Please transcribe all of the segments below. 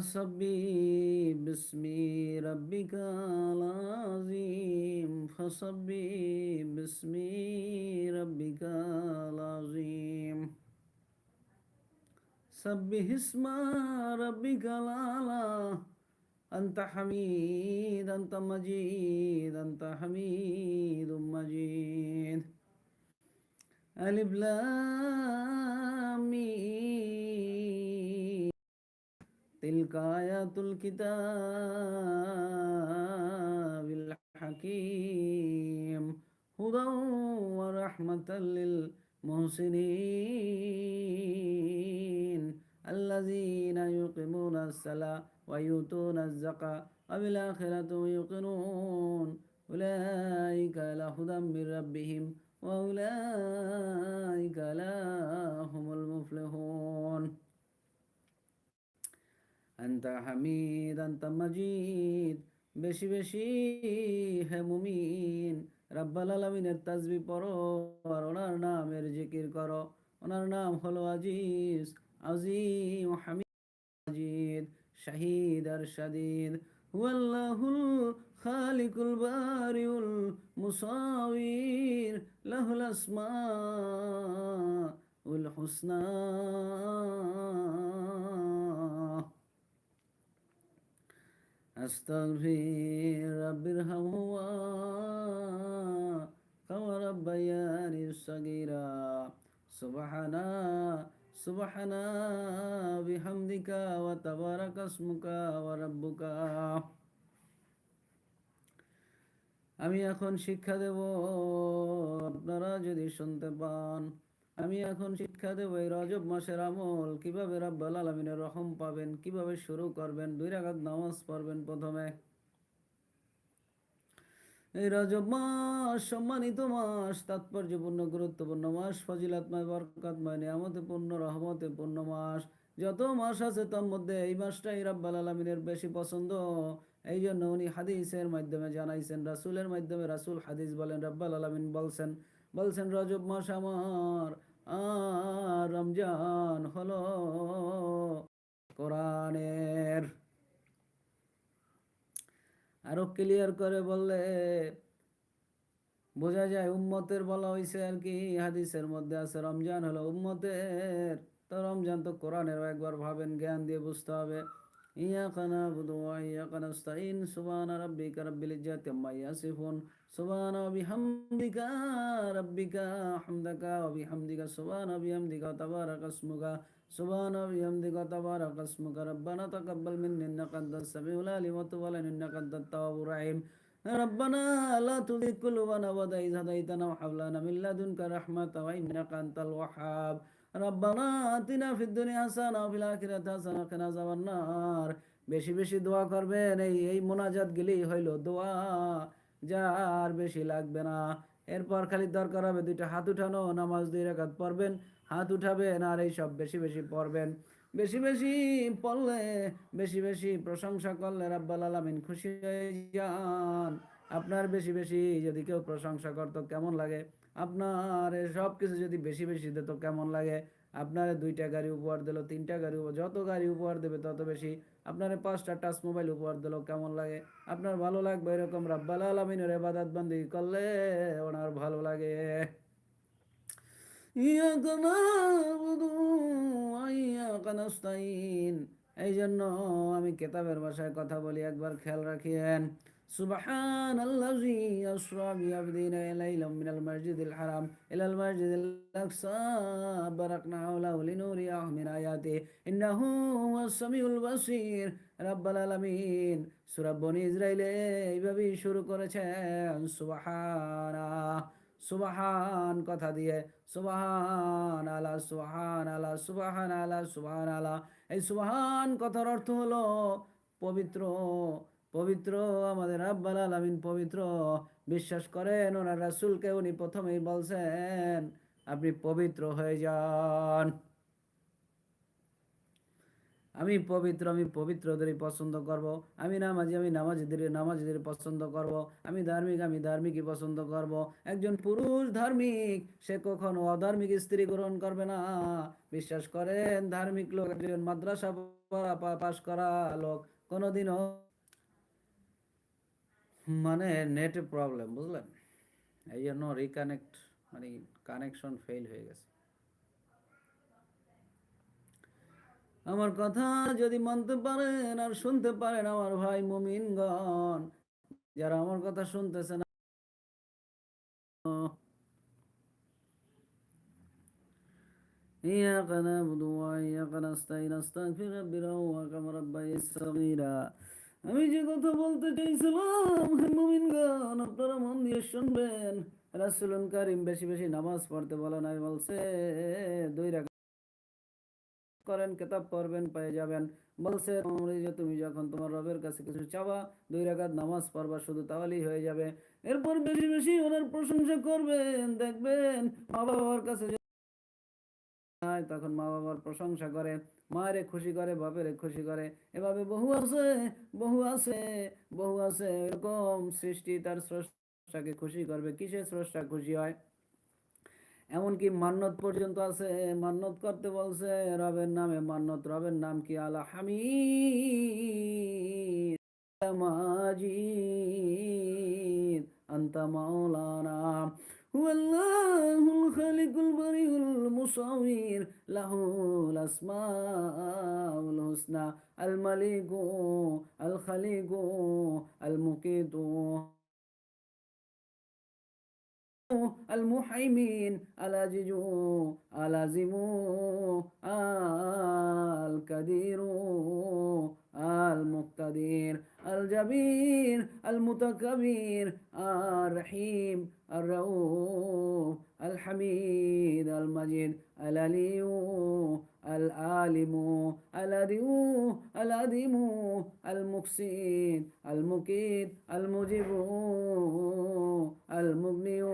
فسبح باسم ربك العظيم فسبح باسم ربك العظيم سبح اسم ربك الأعلى أنت حميد أنت مجيد أنت حميد مجيد ألف لام. تلك آيات الكتاب الحكيم. هدى ورحمة للمحسنين. الذين يقيمون الصلاة ويؤتون الزكاة وبالآخرة يوقنون. أولئك على هدى من ربهم وأولئك لا هم المفلحون. আন্তা হামিদ আন্তা মাজিদ বেশি বেশি হে মুমিন। রাব্বাল আলমিনের তাজবি পড়ো আর ওনার নামের জিকির করো। ওনার নাম হলো আজিজ, আজিম হামিদ, শাহিদ আর শাদিদ হুয়াল্লাহুল খালিকুল বারিউল মুসাবির লাহুল আসমা উল হুসনা। أستغفر رب ارحمهما كما ربياني صغيرا سبحانا سبحانا بحمدك وتبارك اسمك وربك আমি এখন শিক্ষা দেব আপনারা যদি শুনতে পান আমি এখন শিক্ষা দেব এই রজব মাসের আমল। কীভাবে রাব্বাল আলমিনের রহম পাবেন, কীভাবে শুরু করবেন, দুই রাকাত নামাজ পড়বেন প্রথমে। এই রজব মাস সম্মানিত মাস, তাৎপর্যপূর্ণ, গুরুত্বপূর্ণ মাস, ফজিলাতময়, বরকাতময় নিয়ামতে পূর্ণ রহমতে পূর্ণ মাস। যত মাস আছে, তার মধ্যে এই মাসটাই রাব্বাল আলমিনের বেশি পছন্দ। এই জন্য উনি হাদিসের মাধ্যমে জানাইছেন, রাসুলের মাধ্যমে রাসুল হাদিস বলেন, রাব্বাল আলমিন বলছেন বলছেন, রজব মাস আমার। রমজান হলো কোরআনের। আরও ক্লিয়ার করে বললে বোঝা যায় উম্মতের বলা হয়েছে আর কি, হাদিসের মধ্যে আছে রমজান হলো উম্মতের। তো রমজান তো কোরআনের একবার ভাবেন, জ্ঞান দিয়ে বুঝতে হবে। إياك نعبد وإياك نستعين سبحان ربك رب العزة عما يصفون سبحان وبحمدك ربك حمدك وبحمدك سبحان وبحمدك تبارك اسمك سبحان وبحمدك تبارك اسمك ربنا تقبل منا إنك أنت السميع العليم وتب علينا إنك أنت التواب الرحيم ربنا لا تزغ قلوبنا بعد إذ هديتنا وهب لنا من لدنك رحمة وإنك أنت الوهاب বেশি বেশি দোয়া করবেন, এই এই মোনাজাত গেলেই হইল দোয়া যা আর বেশি লাগবে না। এরপর খালি দরকার হবে দুইটা হাত উঠানো, নামাজ দুই রেখাত পড়বেন, হাত উঠাবেন আর এই সব বেশি বেশি পড়বেন। বেশি বেশি পড়লে, বেশি বেশি প্রশংসা করলে রাব্বাল আলামিন খুশি হয়ে যান। আপনার বেশি বেশি যদি কেউ প্রশংসা করতো, কেমন লাগে? আপনার সব কিছু যদি বেশি বেশি দিত কেমন লাগে? আপনার দুইটা গাড়ি উপহার দিল, তিনটা গাড়ি যত গাড়ি উপহার দেবে তত বেশি আপনার পাঁচটা টাচ মোবাইল উপহার দিল, কেমন লাগে? আপনার ভালো লাগবে এরকম রাব্বাল আলমিনের এবাদাত বন্দি করলে ওনার ভালো লাগে। এই জন্য আমি কেতাবের ভাষায় কথা বলি, একবার খেয়াল রাখিয়েন। سبحان الذي أسرى بعبدنا ليلا من المسجد الحرام إلى المسجد الأقصى باركنا حوله لنوريه من آياته إنه هو السميع البصير رب العالمين সূরা বনি ইসরাইলে এইভাবেই শুরু করেছেন সুবহানা সুবহান কথা দিয়ে সুবহান আলা সুবহান আলা সুবহান আলা সুবহান আলা এই সুবহান কথার অর্থ হলো পবিত্র পবিত্র, আমাদের আব্বাল আলমিন পবিত্র। বিশ্বাস করেন, ওনার রাসুলকে উনি প্রথমেই বলছেন, আপনি পবিত্র হয়ে যান। আমি পবিত্র, আমি পবিত্রদেরই পছন্দ করব। আমি নামাজি, আমি নামাজিদের নামাজিদের পছন্দ করব। আমি ধার্মিক, আমি ধার্মিকই পছন্দ করব। একজন পুরুষ ধার্মিক, সে কখনো অধার্মিক স্ত্রী গ্রহণ করবে না। বিশ্বাস করেন, ধার্মিক লোক একজন মাদ্রাসা পাশ করা লোক, কোনোদিনও মানে নেট প্রবলেম বুঝলেন এই জন্য রিকানেক্ট মানে কানেকশন ফেল হয়ে গেছে আমার কথা যদি মানতে পারেন আর শুনতে পারেন আমার ভাই মুমিনগণ যারা আমার কথা শুনতেছেন إياك نعبد وإياك نستعين أستغفر ربي وكما ربي صغيرا আমি যে কথা বলতে চাইছিলাম আপনারা মন দিয়ে শুনবেন। রাসূলুল কারীম বেশি বেশি নামাজ পড়তে বলা নাই, বলছে, দুই রাকাত করেন, কেতাব পড়বেন, পেয়ে যাবেন। বলছে যে তুমি যখন তোমার রবের কাছে কিছু চাওয়া, দুই রাকাত নামাজ পড়বা, শুধু তাহলেই হয়ে যাবে। এরপর বেশি বেশি ওনার প্রশংসা করবেন, দেখবেন মা বাবার কাছে হয়, তখন মা বাবার প্রশংসা করে মায়েরে খুশি করে, বাপেরে খুশি করে। এভাবে বহু আছে বহু আছে বহু আছে। এরকম সৃষ্টি তার স্রষ্টাকে খুশি করবে। কিসে স্রষ্টা খুশি হয়? এমনকি মান্নত পর্যন্ত আছে, মান্নত করতে বলছে, রবের নামে মান্নত, রবের নাম কি? আলা হামি মাজিদ, আন্তা মাওলানা। هو الله الخالق البريء المصور له الأسماء الحسنى الملك الخليق المقيت المحيمين العزيز العظيم القدير আল মুক্তাদির আল জাবির আল মুতাকাবির আর রহিম আর রউফ আল হামিদ আল মাজিদ আল আলিউ আল আলিমু আল আদিউ আল আদিমু আল মুকসিদ আল মুকিদ আল মুজিবু আল মুগনিউ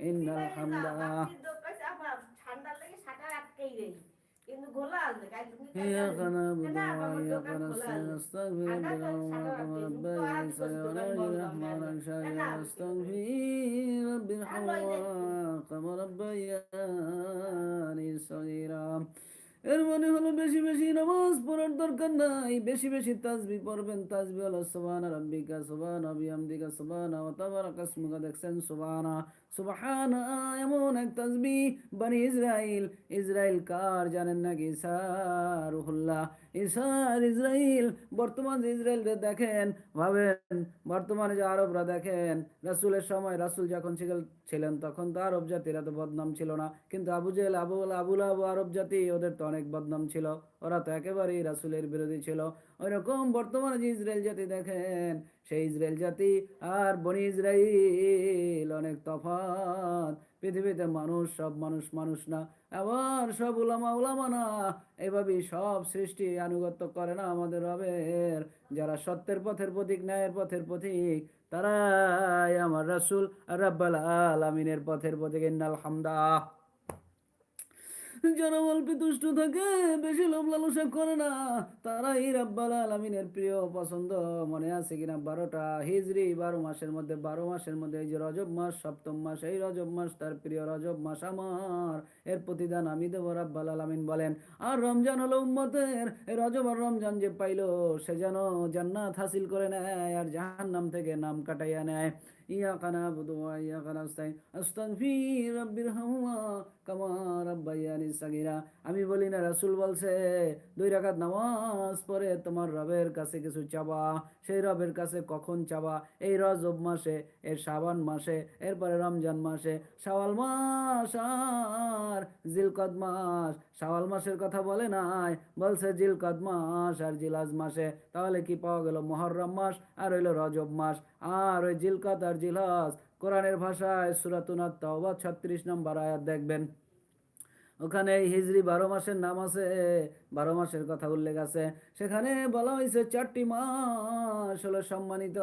ইন্নাল হামদা ঠান্ডা লাগে সাঁতার আটকেই গেই نعبد وإياك نستعين استغفر ربنا وكما ربياني صغيرا الرحمن الرحيم استغفر رب ارحمهما كما ربياني صغيرا এর মানে হলো বেশি বেশি নামাজ পড়ার দরকার নাই। বেশি বেশি তাজবি পড়বেন। তাজবি হলো সোবানা রব্বিকা সোবানা বিহামদিকা সোবানা ও তাবার ইসমুকা। দেখছেন? সোবানা সুবহানা, এমন এক তাজবি। বানি ইসরাইল ইসরাইল কার জানেন নাকি? ঈসা ঈসার ইসরাইল, বর্তমান ইসরায়েলদের দেখেন, ভাবেন, বর্তমানে যে আরবরা দেখেন, রাসূলের সময় রাসূল যখন ছিলেন- তখন তো আরব জাতির এত বদনাম ছিল না। কিন্তু আবু জেহেল, আবু আবুল আবু আরব জাতি, ওদের তো অনেক বদনাম ছিল। ওরা তো একেবারেই রাসুলের বিরোধী ছিল। ওইরকম বর্তমানে যে ইসরায়েল জাতি দেখেন সেই ইসরায়েল জাতি আর বনি ইসরায়েল অনেক তফাত পৃথিবীতে মানুষ সব মানুষ মানুষ না আবার সব উলামা উলামা না। এভাবেই সব সৃষ্টি আনুগত্য করে না আমাদের রবের। যারা সত্যের পথের প্রতীক, ন্যায়ের পথের প্রতীক, তারাই আমার রাসূল। রাব্বাল আলামিনের পথের প্রতীক, ইন্নাল হামদা। যারা অল্পে দুষ্ট থাকে, বেশি লোভ লালসা করে না। তারা তারাই রাব্বাল আলামিনের প্রিয় পছন্দ। মনে আছে কিনা? বারোটা হিজরি, বারো মাসের মধ্যে, বারো মাসের মধ্যে এই যে রজব মাস, সপ্তম মাস, এই রজব মাস তার প্রিয় রজব মাস আমার। এর প্রতিদান আমি দেবো রাব্বাল আলামিন বলেন। আর রমজান হলো উম্মতের, এই রজব আর রমজান যে পাইলো, সে যেন জান্নাত হাসিল করে নেয় আর জাহান্নাম থেকে নাম কাটাইয়া নেয়। ইয়াকা نعبد وإياك نستعين. أستغفر ارحمهما كما ربياني صغيرا. আমি বলি না, রাসূল বলছে, দুই রাকাত নামাজ পড়ে তোমার রবের কাছে কিছু চাবা। সেই রবের কাছে কখন চাবা? এই রজব মাসে, এর শাবান মাসে, এরপরে রমজান মাসে, শাওয়াল মাস আর জিলকদ মাস। শাওয়াল মাসের কথা বলে নাই, বলছে জিলকদ মাস আর জিলাজ মাসে। তাহলে কি পাওয়া গেল মহররম মাস আর হইল রজব মাস? আর ওই জিলকদ আর জিলাজ কোরআনের ভাষায় সুরাতুনাত তাওবা ছত্রিশ নম্বর আয়াত দেখবেন। ওখানে হিজরি বারো মাসের নাম আছে, বারো মাসের কথা উল্লেখ আছে। সেখানে বলা হয়েছে চারটি মাস হলো সম্মানিত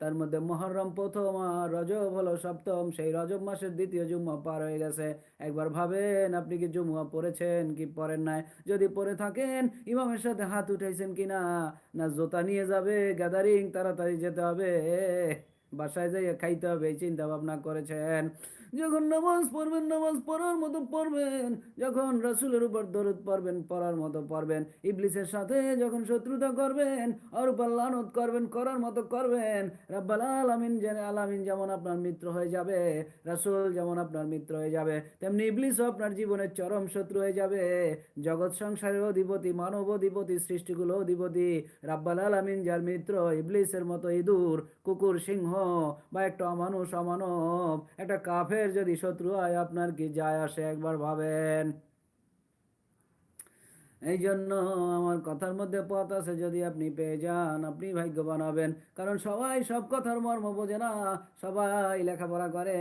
তার মধ্যে মহরম প্রথম আর রজব হলো সপ্তম। সেই রজব মাসের দ্বিতীয় জুম্মা পার হয়ে গেছে। একবার ভাবেন, আপনি কি জুম্মা পড়েছেন কি পড়েন নাই? যদি পড়ে থাকেন, ইমামের সাথে হাত উঠাইছেন কিনা? না জোতা নিয়ে যাবে গ্যাদারিং তাড়াতাড়ি যেতে হবে। বাসায় যাইয়ে খাইতে হবে, এই চিন্তা ভাবনা করেছেন। যখন নামাজ পড়বেন, নামাজ পড়ার মতো পড়বেন, যখন রাসূলের উপর দরুদ পড়বেন, পড়ার মতো পড়বেন, ইবলিসের সাথে যখন শত্রুতা করবেন আর লানত করবেন, করার মতো করবেন, রাব্বাল আলামিন যেন, আলামিন যেমন আপনার মিত্র হয়ে যাবে, রাসূল যেমন আপনার মিত্র হয়ে যাবে, তেমনি ইবলিসও আপনার জীবনের চরম শত্রু হয়ে যাবে। জগৎ সংসারের অধিপতি, মানব অধিপতি সৃষ্টিগুলো অধিপতি, রাব্বাল আলামিন যার মিত্র ইবলিসের মতো ইঁদুর কুকুর, সিংহ বা একটা অমানুষ অমানব, একটা কাফের যদি শত্রু হয়, আপনার কি যায় আসে একবার ভাবেন? এই জন্য আমার কথার মধ্যে পথ আছে, যদি আপনি পেয়ে যান, আপনি ভাগ্যবান হবেন। কারণ সবাই সব কথার মর্ম বোঝে না, সবাই লেখাপড়া করে।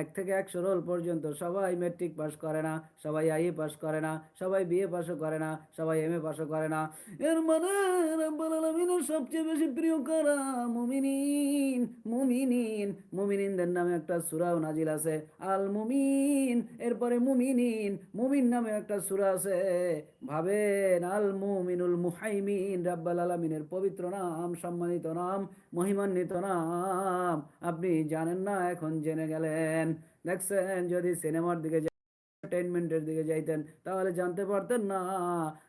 এক থেকে একশো রোল পর্যন্ত সবাই মেট্রিক পাস করে না, সবাই আইএ পাস করে না, সবাই বিএ পাসও করে না, সবাই এম এ পাসও করে না। এর মানে রাব্বুল সবচেয়ে বেশি প্রিয় করা? মুমিনিন মুমিনিন, মুমিনিনদের নামে একটা সূরাও নাজিল আছে। আল মুমিন এরপরে মুমিনিন, মুমিন নামে একটা সূরা আছে। ভাবেন, আল মুমিনুল মুহাইমিন, রাব্বাল আলামিনের পবিত্র নাম, সম্মানিত নাম, মহিমান্বিত নাম, আপনি জানেন না, এখন জেনে গেলেন। দেখছেন, যদি সিনেমার দিকে এন্টারটেনমেন্টের দিকে যাইতেন, তাহলে জানতে পারতেন না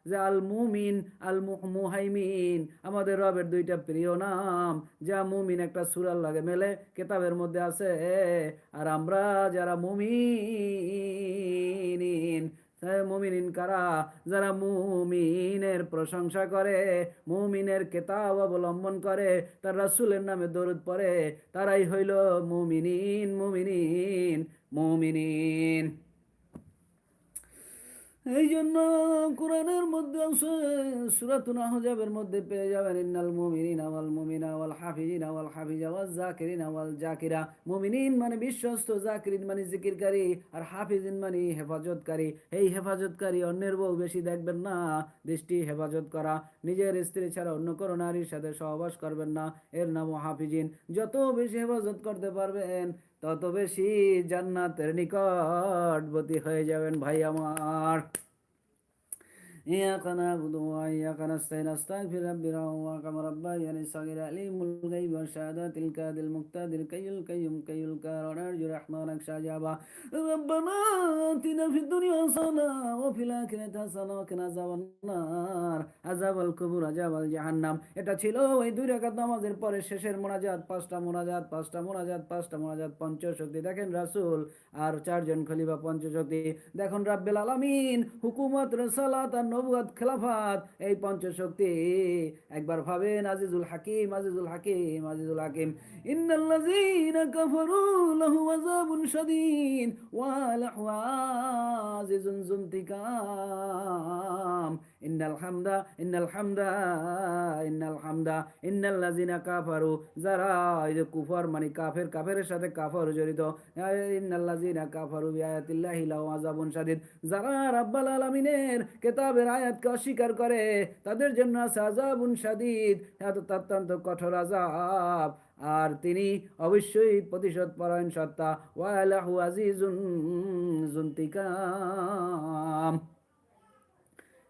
যে আল মুমিন, আল মুহাইমিন, আমাদের রবের দুইটা প্রিয় নাম, যা মুমিন একটা সুরাল লাগে মেলে, কেতাবের মধ্যে আছে। আর আমরা যারা মুমিন মুমিনিন কারা? যারা মুমিনের প্রশংসা করে, মুমিনের কেতাব অবলম্বন করে, তার রাসুলের নামে দরুদ পরে তারাই হইল মুমিনিন মুমিনিন মুমিনিন। এই জন্য কোরআনের মধ্যে আছে সুরাতুন আহজাবের মধ্যে পেয়ে যাবেন, ইন্নাল মুমিনিন আওয়াল মুমিনা ওয়াল হাফিজিন আওয়াল হাফিজা ওয়াল জাকিরিন আওয়াল জাকিরা মুমিনিন মানে বিশ্বস্ত জাকিরিন মানে জিকিরকারী, আর হাফিজিন মানে হেফাজতকারী। এই হেফাজতকারী অন্যের বউ বেশি দেখবেন না দৃষ্টি হেফাজত করা। নিজের স্ত্রী ছাড়া অন্য কোনো নারীর সাথে সহবাস করবেন না। এর নাম হাফিজিন। যত বেশি হেফাজত করতে পারবেন, তত বেশি জান্নাতের নিকটবতী হয়ে যাবেন ভাই আমার। إياك نعبد وإياك نستعين أستغفر ربي وكما ربياني صغيرا عليم الغيب والشهادات الكاد المقتدر كي القيوم كي الكار ونرجو رحمانك شجابا ربنا آتنا في الدنيا حسنة وفي الآخرة حسنة وقنا عذاب النار عذاب القبور عذاب الجحنم এটা ছিল ওই দুই রাকাত নামাজের পরে শেষের মোনাজাত পাঁচটা মোনাজাত পাঁচটা মোনাজাত পাঁচটা মোনাজাত পঞ্চশক্তি দেখেন রাসূল আর চারজন খলিফা পঞ্চশক্তি। দেখুন রাব্বেল আলামিন, হুকুমত, রসালাত আর নবুয়াত খেলাফাত, এই পঞ্চশক্তি। একবার ভাবেন, আজিজুল হাকিম আজিজুল হাকিম আজিজুল হাকিম। ইন্নাল্লাযীনা কাফারু লাহু আযাবুন শাদীদ ওয়া লাহু আজিজুন যুনতিকাম ইন্নাল হামদা ইন্নাল হামদা ইন্নাল হামদা। ইন্নাল্লাযীনা কাফারু, যারা এই যে কুফর মানে কাফের, কাফেরের সাথে কাফর জড়িত ইন্নাল্লাযীনা কাফারু বিআয়াতিল্লাহি লাহু আযাবুন শাদীদ। যারা রাব্বাল আলামিনের কেতাবের আয়াতকে অস্বীকার করে, তাদের জন্য আছে আযাবুন শাদীদ। এত অত্যন্ত কঠোর আযাব। আর তিনি অবশ্যই প্রতিশোধ পরায়ণ সত্তা। ওয়ালাহু আজিজুন জুন্তিকাম।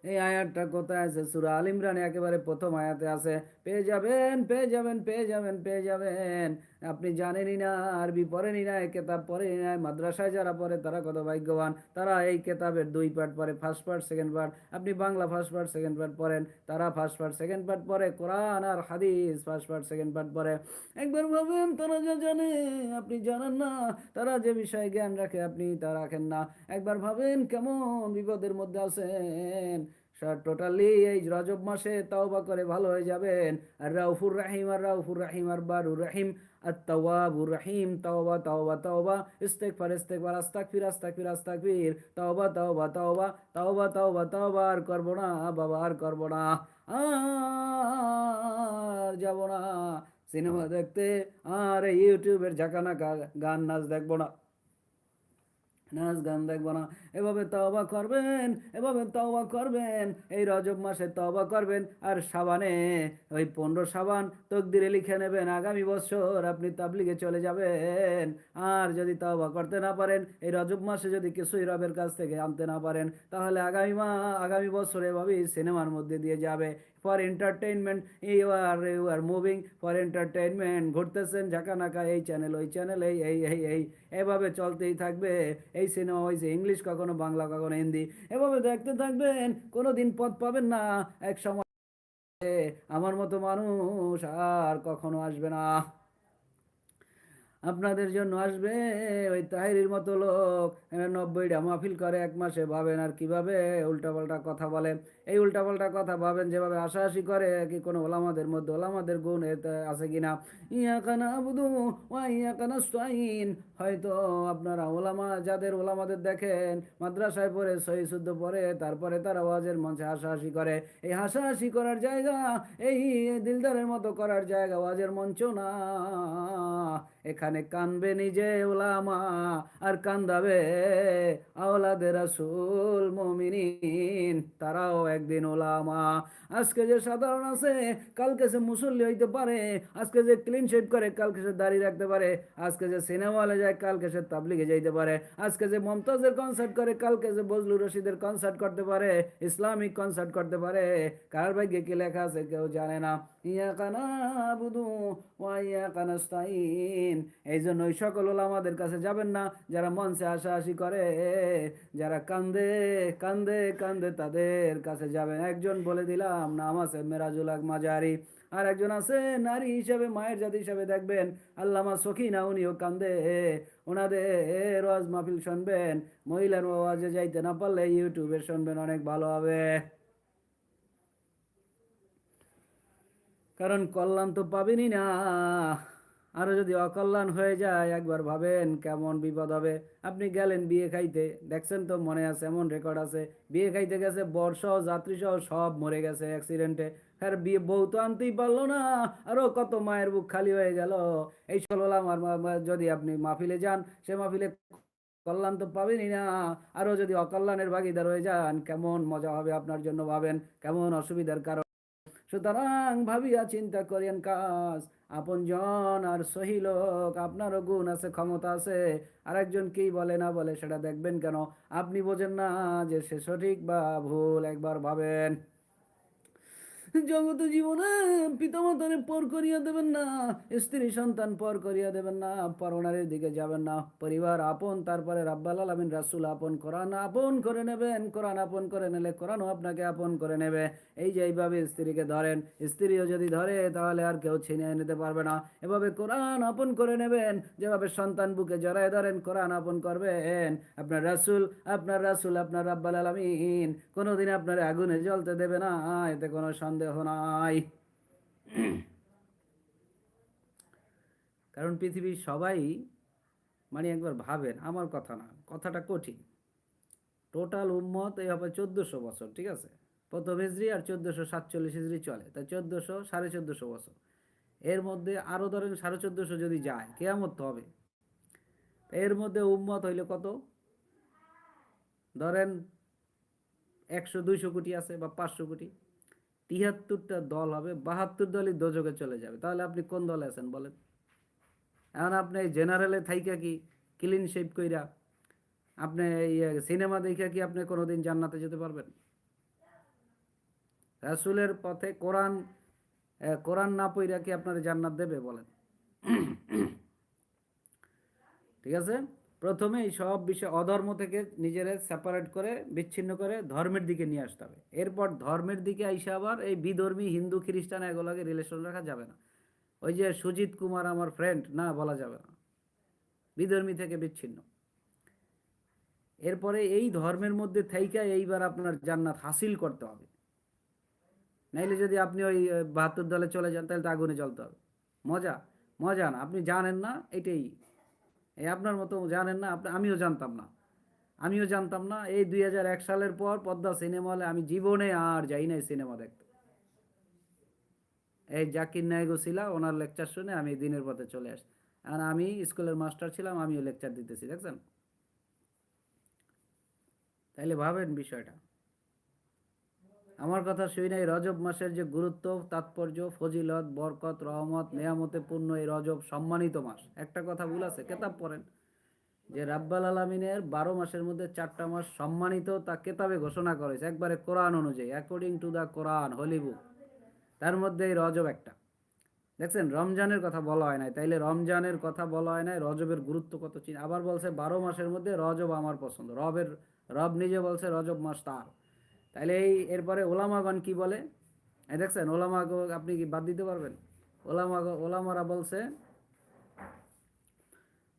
এই আয়াতটা কোথায় আছে? সুরা আল ইমরানে একেবারে প্রথম আয়াতে আছে। পেয়ে যাবেন পেয়ে যাবেন পেয়ে যাবেন পেয়ে যাবেন। আপনি জানেনই না আরবি পড়েনই না এই কেতাব পড়েনি না, মাদ্রাসায় যারা পড়ে তারা কত ভাগ্যবান। তারা এই কেতাবের দুই পার্ট পড়ে ফার্স্ট পার্ট সেকেন্ড পার্ট আপনি Bangla first part second part পড়েন, তারা ফার্স্ট পার্ট সেকেন্ড পার্ট পড়ে, কোরআন আর হাদিস ফার্স্ট পার্ট সেকেন্ড পার্ট পড়ে। একবার ভাবেন, তারা যা জানে, আপনি জানেন না, তারা যে বিষয়ে জ্ঞান রাখে, আপনি তা রাখেন না। একবার ভাবেন, কেমন বিপদের মধ্যে আছেন? টোটালি এই রজব মাসে তাওবা করে ভালো হয়ে যাবেন। আর রাউফুর রাহিম, আর রাউফুর রাহিম, আর বারুর রাহিম। আর তাওয়াবুর রাহিম তাওবা তাওবা তাওবা ইস্তেগফার ইস্তেগফার আস্তাকফির আস্তাগফির আস্তাগফির তাওবা তাওবা তাওবা তাওবা তাওবা তাওবা আর করব না, বাবা, আর করব না, আর যাব না, সিনেমা দেখতে, আর ইউটিউবের ঝাঁকানা গান নাচ দেখব না। নাচ গান দেখব না। এভাবে তওবা করবেন, এভাবে তওবা করবেন। এই রজব মাসে তওবা করবেন। আর সাবানে, ওই পনেরো সাবান তকদিরে লিখে নেবেন, আগামী বছর আপনি তাবলিগে চলে যাবেন। আর যদি তওবা করতে না পারেন, এই রজব মাসে যদি কিছুই রবের কাছ থেকে আনতে না পারেন, তাহলে আগামী মা, আগামী বছর এভাবেই সিনেমার মধ্যে দিয়ে যাবে। For entertainment you are you are moving for entertainment ঘুরতেছেন, ঝাঁকানাকা, এই চ্যানেল ওই চ্যানেল এই এই এই এই। এভাবে চলতেই থাকবে এই সিনেমা হয়েছে ইংলিশ কখনো, বাংলা কখনো, হিন্দি। এভাবে দেখতে থাকবেন কোনো দিন পথ পাবেন না। এক সময় আমার মতো মানুষ আর কখনো আসবে না। আপনাদের জন্য আসবে। ওই তাহিরির মতো লোক। নব্বইটা মাহফিল করে এক মাসে, ভাবেন আর কীভাবে? উল্টাপাল্টা কথা বলে এই উল্টাপাল্টা কথা ভাবেন, যেভাবে আশাআশি করে, কি কোনো ওলামাদের মধ্যে ওলামাদের গুণ আছে কিনা? ইয়া কানা ওয়া ইয়া কানা স্তাইন হয়তো আপনারা ওলামা, যাদের ওলামাদের দেখেন, মাদ্রাসায় পড়ে, সহি শুদ্ধ পড়ে, তারপরে তারা ওয়াজের মঞ্চে হাসাহাসি করে। এই হাসাহাসি করার জায়গা, এই দিলদারের মতো করার জায়গা ওয়াজের মঞ্চ না। এখানে কানবে নিজে ওলামা আর কান্দাবে আওলাদের রাসূল মুমিনিন, তারাও একদিন ওলামা আজকে যে সাধারণ আছে, কালকে সে মুসল্লি হইতে পারে, আজকে যে ক্লিন শেভ করে, কালকে সে দাঁড়িয়ে রাখতে পারে, আজকে যে সিনেমা হলে যায়, কালকে সে তাবলিগে যাইতে পারে। আজকে যে মমতাজের কনসার্ট করে, কালকে যে বজলুর রশিদের কনসার্ট করতে পারে, ইসলামিক কনসার্ট করতে পারে, কার ভাগ্যে কি লেখা আছে কেউ জানে না। ইয়া কানা বুধু ওয়া ইয়া কানাস্তাইন এই জন্য ওই সকল আমাদের কাছে যাবেন না। যারা মঞ্চে হাসাহাসি করে, যারা কান্দে কান্দে কান্দে তাদের কাছে যাবেন। একজন বলে দিলাম, নাম আছে মেরাজুল মাজারি। আর একজন আছে নারী হিসেবে, মায়ের জাতি হিসেবে দেখবেন, আল্লামা সখিনা উনিও কান্দে। ওনাদের ওয়াজ মাহফিল শুনবেন, মহিলার ওয়াজে যাইতে না পারলে ইউটিউবে শুনবেন, অনেক ভালো হবে। কারণ কল্যাণ তো পাবেনই না। আরও যদি অকল্যাণ হয়ে যায়, একবার ভাবেন কেমন বিপদ হবে। আপনি গেলেন বিয়ে খাইতে, দেখছেন তো মনে আছে এমন রেকর্ড আছে। বিয়ে খাইতে গেছে বর্ষহ যাত্রী সহ সব মরে গেছে অ্যাক্সিডেন্টে আর বিয়ে বউ তো আনতেই পারল না আরও কত মায়ের বুক খালি হয়ে গেল। এই মা- যদি আপনি মাহফিলে যান, সে মাহফিলে কল্যাণ তো পাবেনই না। আরও যদি অকল্যাণের ভাগিদার হয়ে যান, কেমন মজা হবে আপনার জন্য ভাবেন, কেমন অসুবিধার কারণ সুতরাং ভাবিয়া চিন্তা করিয়েন কাজ। আপনজন আর সহি লোক, আপনারও গুণ আছে, ক্ষমতা আছে। আর একজন কি বলে, না বলে, সেটা দেখবেন কেন? আপনি বোঝেন না যে সে সঠিক বা ভুল, একবার ভাবেন। জগত জীবনে পিতামাতারে পর করিয়া দেবেন না, স্ত্রী সন্তান পর করিয়া দেবেন না, পরনারীর দিকে যাবেন না। পরিবার আপন, তারপরে রাব্বাল আলামিন রাসূল আপন, কোরআন আপন করে নেবেন। কোরআন আপন করে নিলে কোরআনও আপনাকে আপন করে নেবে। এই যে এইভাবে স্ত্রীকে ধরেন, স্ত্রীও যদি ধরে, তাহলে আর কেউ ছিনিয়ে নিতে পারবে না। এভাবে কোরআন আপন করে নেবেন। যেভাবে সন্তান বুকে জড়ায় ধরেন, কোরআন আপন করবেন। আপনার রাসূল আপনার রাসূল, আপনার রাব্বাল আলামিন কোনোদিন আপনার আগুনে জ্বলতে দেবে না। এতে কোনো সন্দেহ নাই। কারণ পৃথিবীর সবাই মানে একবার ভাবেন, আমার কথা না, কথাটা কঠিন। টোটাল উম্মত এই হবে চোদ্দোশো বছর, ঠিক আছে? প্রথম হিজড়ি আর চোদ্দোশো সাতচল্লিশ হিজড়ি চলে। তাই চোদ্দোশো, সাড়ে চোদ্দোশো বছর। এর মধ্যে আরও ধরেন সাড়ে চোদ্দোশো যদি যায়, কেয়ামত তো হবে। এর মধ্যে উম্মত হইলে কত? ধরেন একশো দুইশো কোটি আছে বা পাঁচশো কোটি। তিয়াত্তরটা দল হবে, বাহাত্তর দলই দোজকে চলে যাবে। তাহলে আপনি কোন দলে আছেন বলেন? এখন আপনি জেনারেলে থাইকা কি ক্লিন শেপ কইরা, আপনি সিনেমা দেখা কি আপনি কোনোদিন জান্নাতে যেতে পারবেন? রাসূলের পথে কোরআন কোরআন না পইরা কি আপনার জান্নাত দেবে বলেন? ঠিক আছে? প্রথমে এই সব বিষয় অধর্ম থেকে নিজেরা সেপারেট করে, বিচ্ছিন্ন করে ধর্মের দিকে নিয়ে আসতে হবে। এরপর ধর্মের দিকে আইসে আবার এই বিধর্মী, হিন্দু, খ্রিস্টান এগুলোকে রিলেশন রাখা যাবে না। ওই যে সুজিত কুমার আমার ফ্রেন্ড না বলা যাবে না। বিধর্মী থেকে বিচ্ছিন্ন। এরপরে এই ধর্মের মধ্যে থাইকা এইবার আপনার জান্নাত হাসিল করতে হবে। নাইলে যদি আপনি ওই বাহাত্তর দলে চলে যান, তাহলে তো আগুনে জ্বলতে হবে। মজা মজা না। আপনি জানেন না, এটাই। এই আপনার মতো জানেন না, আপনি, আমিও জানতাম না। আমিও জানতাম না, এই দুই সালের পর পদ্মা সিনেমা হলে আমি জীবনে আর যাই নাই সিনেমা দেখতে। এই জাকির নায়ক ছিলা ওনার লেকচার শুনে আমি দিনের পথে চলে আসি, আর আমি স্কুলের মাস্টার ছিলাম, আমিও লেকচার দিতেছি, দেখছেন? তাইলে ভাবেন বিষয়টা। আমার কথা শুই নাই, রজব মাসের যে গুরুত্ব, তাৎপর্য, ফজিলত, বরকত, রহমত, নেয়ামতে পূর্ণ এই রজব সম্মানিত মাস। একটা কথা ভুল আছে, কেতাব পড়েন। যে রাব্বাল আলমিনের বারো মাসের মধ্যে চারটা মাস সম্মানিত, তা কেতাবে ঘোষণা করেছে। একবারে কোরআন অনুযায়ী according to the Quran holy book তার মধ্যে এই রজব একটা। দেখছেন, রমজানের কথা বলা হয় নাই। তাইলে রমজানের কথা বলা হয় নাই, রজবের গুরুত্ব কত? চিন আবার বলছে, বারো মাসের মধ্যে রজব আমার পছন্দ। রবের, রব নিজে বলছে, রজব মাস তার। তাইলে এই এরপরে ওলামাগণ কি বলে? এই দেখছেন ওলামা আপনি কি বাদ দিতে পারবেন? ওলামা ওলামারা বলছে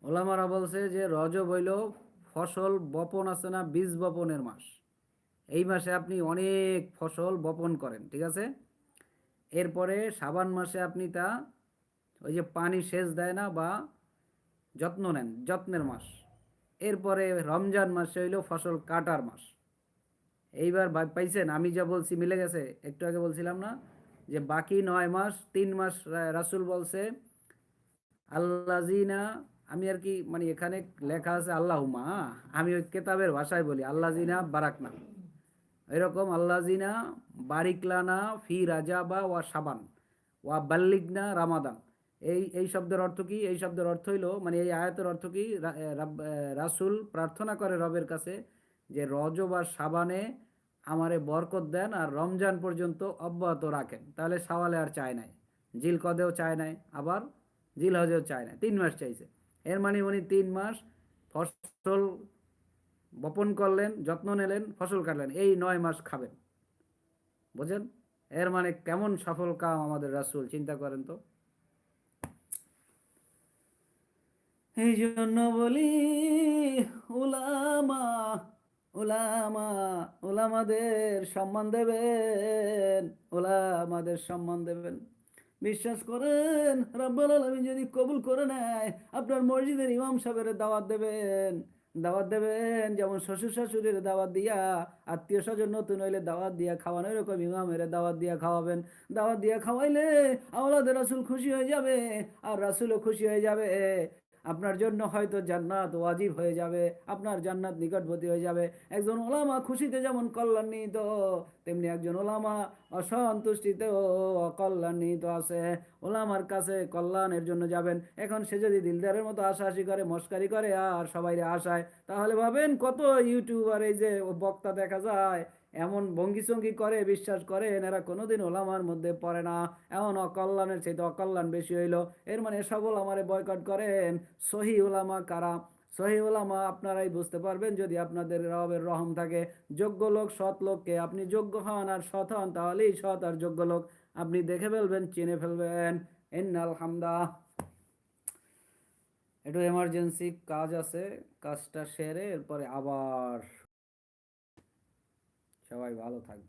ওলামারা বলছে যে রজব হইল ফসল বপন আছে না বীজ বপনের মাস। এই মাসে আপনি অনেক ফসল বপন করেন, ঠিক আছে? এরপরে সাবান মাসে আপনি তা ওই যে পানি সেচ দেয় না বা যত্ন নেন, যত্নের মাস। এরপরে রমজান মাসে হইল ফসল কাটার মাস। এইবার পাইছেন, আমি যা বলছি মিলে গেছে, একটু আগে বলছিলাম না, যে বাকি নয় মাস, তিন মাস রাসূল বলছে আল্লাজিনা আমি আর কি মানে এখানে লেখা আছে আল্লাহুমা আমি ওই কেতাবের ভাষায় বলি আল্লাজিনা বারাকনা। এরকম আল্লাজিনা বারিকলানা ফি রাজাবা ওয়া সাবান ওয়া বাল্লিগনা রামাদান। এই এই শব্দের অর্থ কি? এই শব্দের অর্থ হইল মানে এই আয়াতের অর্থ কি? রাসূল প্রার্থনা করে রবের কাছে যে রজব আর সাবানে আমারে বরকত দেন আর রমজান পর্যন্ত অব্যাহত রাখেন। তাহলে সাওয়ালে আর চায় নাই। জিল কদেও চায় নাই, আবার জিল হজেও চায় নাই। তিন মাস চাইছে। এর মানে উনি তিন মাস ফসল বপন করলেন, যত্ন নিলেন, ফসল কাটলেন। এই নয় মাস খাবেন। বুঝেন? এর মানে কেমন সফল কাম আমাদের রাসুল, চিন্তা করেন তো। এই জন্য বলি, উলামা উলামা উলামাদের সম্মান দেবেন উলামাদের সম্মান দেবেন। বিশ্বাস করেন, রব্বুল আলামিন যদি কবুল করে নেয়, আপনার মসজিদের ইমাম সাহেবের দাওয়াত দেবেন। দাওয়াত দেবেন, যেমন শ্বশুর শাশুড়ির দাওয়াত দিয়া, আত্মীয় স্বজন নতুন হইলে দাওয়াত দিয়া খাওয়ানো, এরকম ইমামের দাওয়াত দিয়া খাওয়াবেন। দাওয়াত দিয়া খাওয়াইলে আওলাদের রাসূল খুশি হয়ে যাবে, আর রাসুলও খুশি হয়ে যাবে। আপনার জন্য হয়তো জান্নাত ওয়াজিব হয়ে যাবে, আপনার জান্নাত নিকটবর্তী হয়ে যাবে। একজন ওলামা খুশিতে যেমন কল্যাণিত, তেমনি একজন ওলামা অসন্তুষ্টিতেও অকল্যাণিত আছে। ওলামার কাছে কল্যাণের জন্য যাবেন। এখন সে যদি দিলদারের মতো আশাআশি করে, মস্কারি করে আর সবাই আশায়, তাহলে ভাবেন কত ইউটিউবার এই যে বক্তা দেখা যায় এমন ভঙ্গি সঙ্গি করে, বিশ্বাস করে, এনারা কোনোদিন ওলামার মধ্যে পড়ে না। এমন অকল্যাণের চাইতে অকল্যাণ বেশি হইল। এর মানে সব ওলামারে বয়কট করেন। সহি ওলামা কারা? সহি ওলামা আপনারাই বুঝতে পারবেন যদি আপনাদের রবের রহম থাকে। যোগ্য লোক সৎ লোককে আপনি যোগ্য হন আর সৎ হন, তাহলেই সৎ আর যোগ্য লোক আপনি দেখে ফেলবেন, চিনে ফেলবেন। এন্নাল হামদা। একটু এমার্জেন্সি কাজ আছে, কাজটা সেরে এরপরে আবার সবাই ভালো থাকবে